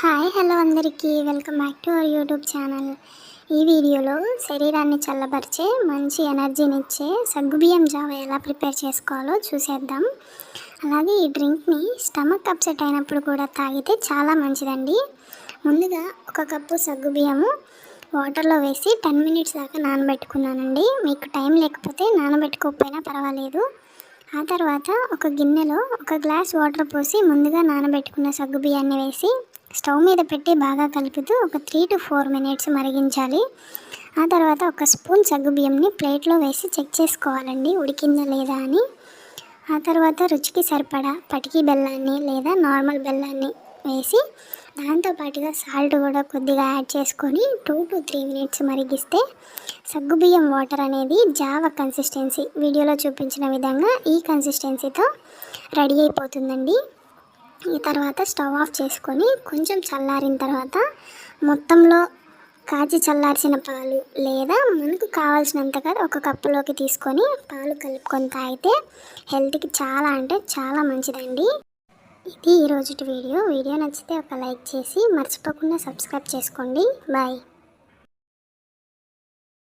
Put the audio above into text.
Hi hello అందరికీ. Welcome back to our YouTube channel. ఈ వీడియోలో శరీరాన్ని చల్లబరిచే మంచి ఎనర్జీని ఇచ్చే సగ్గుబియ్యం జావ ఎలా ప్రిపేర్ చేసుకోవాలో చూసేద్దాం. అలాగే ఈ డ్రింక్ని స్టమక్ అప్సెట్ అయినప్పుడు కూడా తాగితే చాలా మంచిదండి. ముందుగా ఒక కప్పు సగ్గుబియ్యము వాటర్లో వేసి టెన్ మినిట్స్ దాకా నానబెట్టుకున్నానండి. మీకు టైం లేకపోతే నానబెట్టుకోకపోయినా పర్వాలేదు. ఆ తర్వాత ఒక గిన్నెలో ఒక గ్లాస్ వాటర్ పోసి ముందుగా నానబెట్టుకున్న సగ్గుబియ్యాన్ని వేసి స్టవ్ మీద పెట్టి బాగా కలుపుతూ ఒక త్రీ టు ఫోర్ మినిట్స్ మరిగించాలి. ఆ తర్వాత ఒక స్పూన్ సగ్గుబియ్యంని ప్లేట్లో వేసి చెక్ చేసుకోవాలండి ఉడికిందా లేదా అని. ఆ తర్వాత రుచికి సరిపడా పటికి బెల్లాన్ని లేదా నార్మల్ బెల్లాన్ని వేసి దాంతోపాటుగా సాల్ట్ కూడా కొద్దిగా యాడ్ చేసుకొని టూ టు త్రీ మినిట్స్ మరిగిస్తే సగ్గుబియ్యం వాటర్ అనేది జావ కన్సిస్టెన్సీ వీడియోలో చూపించిన విధంగా ఈ కన్సిస్టెన్సీతో రెడీ అయిపోతుందండి. ఈ తర్వాత స్టవ్ ఆఫ్ చేసుకొని కొంచెం చల్లారిన తర్వాత మొత్తంలో కాచి చల్లార్చిన పాలు లేదా మనకు కావాల్సినంతగా ఒక కప్పులోకి తీసుకొని పాలు కలుపుకొని తాగితే హెల్త్కి చాలా అంటే చాలా మంచిదండి. ఇది ఈరోజు వీడియో. వీడియో నచ్చితే ఒక లైక్ చేసి మర్చిపోకుండా సబ్స్క్రైబ్ చేసుకోండి. బాయ్.